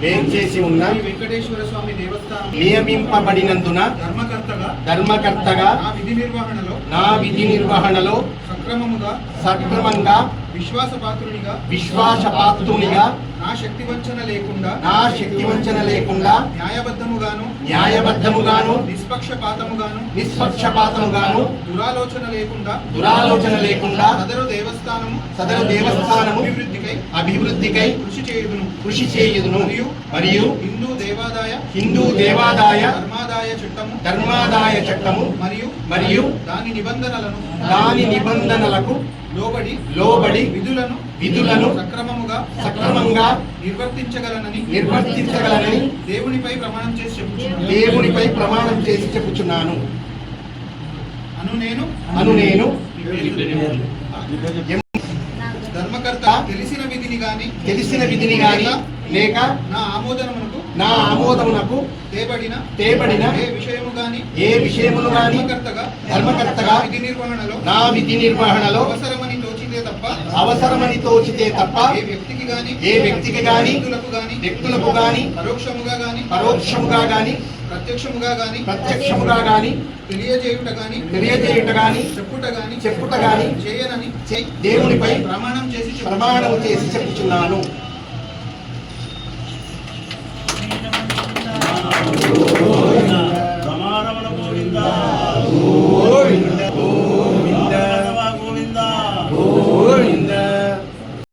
వేంచేసి ఉన్న వెంకటేశ్వర స్వామి దేవస్థానం నియమింపబడినందున ధర్మకర్తగా ధర్మకర్తగా విధి నిర్వహణలో నా విధి నిర్వహణలో సక్రమముగా సక్రమంగా విశ్వాసపాత్రునిగా విశ్వాసపాత్రునిగా నా శక్తి వంచన లేకుండా నా శక్తి వంచన లేకుండా న్యాయబద్ధముగాను న్యాయబద్ధముగాను నిష్పక్షపాతముగాను నిష్పక్షపాతముగాను దురాలోచన లేకుండా దురాలోచన లేకుండా సదరు సదరు దేవస్థానము అభివృద్ధికై అభివృద్ధికై కృషి చేయుదును. కృషి చేయుదును. మరియు మరియు హిందూ దేవాదాయ హిందూ దేవాదాయ ధర్మాదాయ చట్టము ధర్మాదాయ చట్టము మరియు మరియు దాని నిబంధనలను దాని నిబంధనలకు లోబడి లోబడి విధులను విధులను సక్రమముగా సక్రమంగా నిర్వర్తించగలనని నిర్వర్తించగలనని దేవునిపై ప్రమాణం చేసి చెప్పుచున్నాను. దేవునిపై ప్రమాణం చేసి చెప్పుచున్నాను. అను నేను అను నేను తెలిసిన విధిని గాని తెలిసిన విధిని గాని లేక నా ఆమోదనమునకు నా ఆమోదమునకు తేబడిన తేబడిన ఏ విషయము గాని ఏ విషయమును గాని ధర్మకర్తగా ధర్మకర్తగా విధి నిర్వహణలో నా విధి నిర్వహణలో అవసరమని అవసరమని తోచితే తప్ప ఏ వ్యక్తికి గాని ఏ వ్యక్తికి గాని వ్యక్తులకు గాని వ్యక్తులకు గాని పరోక్షముగా గాని పరోక్షముగా గాని ప్రత్యక్షముగా గాని ప్రత్యక్షముగా గాని తెలియజేయుట గాని తెలియజేయుట గాని చెప్పుట గాని చెప్పుట గాని చేయనని దేవునిపై ప్రమాణం చేసి. ప్రమాణం చేసి చెప్పుచున్నాను